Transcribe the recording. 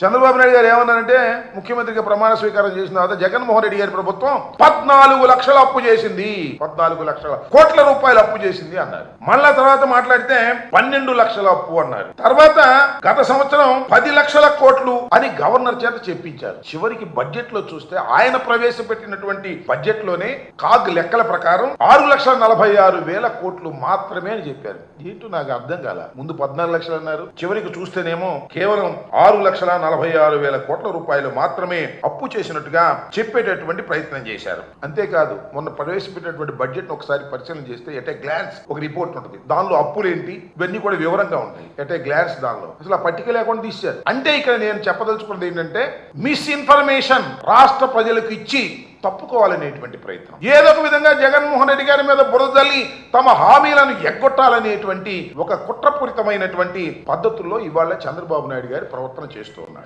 చంద్రబాబు నాయుడు గారు ఏమన్నారంటే ముఖ్యమంత్రిగా ప్రమాణ స్వీకారం చేసిన తర్వాత జగన్మోహన్ రెడ్డి గారి ప్రభుత్వం పద్నాలుగు లక్షల అప్పు చేసింది. పద్నాలుగు లక్షల కోట్ల రూపాయలు అప్పు చేసింది అన్నారు. మళ్ళా తర్వాత మాట్లాడితే పన్నెండు లక్షల అప్పు అన్నారు. తర్వాత గత సంవత్సరం పది లక్షల కోట్లు అని గవర్నర్ చేత చెప్పించారు. చివరికి బడ్జెట్లో చూస్తే ఆయన ప్రవేశపెట్టినటువంటి బడ్జెట్లోనే కాగ్ లెక్కల ప్రకారం ఆరు లక్షల నలభై ఆరు వేల కోట్లు మాత్రమే అని చెప్పారు. ఏంటో నాకు అర్థం కాల ముందు పద్నాలుగు లక్షలు అన్నారు. చివరికి చూస్తేనేమో కేవలం ఆరు లక్షల నలభై ఆరు వేల కోట్ల రూపాయలు మాత్రమే అప్పు చేసినట్టుగా చెప్పేటటువంటి ప్రయత్నం చేశారు. అంతేకాదు మొన్న ప్రవేశపెట్టినటువంటి బడ్జెట్ ఒకసారి పరిశీలన చేస్తే ఎట్ ఏ గ్లాన్స్ ఒక రిపోర్ట్ ఉంటుంది. దానిలో అప్పులు ఏంటి ఇవన్నీ కూడా వివరంగా ఉంటాయి. ఎట్ ఏ గ్లాన్స్ దానిలో? అసలు ఆ పట్టిక లేకుండా తీశారు. అంటే ఇక్కడ నేను చెప్పదలుచుకున్నది ఏంటంటే మిస్ఇన్ఫర్మేషన్ రాష్ట్ర ప్రజలకు ఇచ్చి తప్పుకోవాలనేటువంటి ప్రయత్నం. ఏదో ఒక విధంగా జగన్మోహన్ రెడ్డి గారి మీద బురదల్లి తమ హామీలను ఎగ్గొట్టాలనేటువంటి ఒక కుట్రపూరితమైనటువంటి పద్ధతుల్లో ఇవాళ చంద్రబాబు నాయుడు గారి ప్రవర్తన చేస్తూ ఉన్నారు.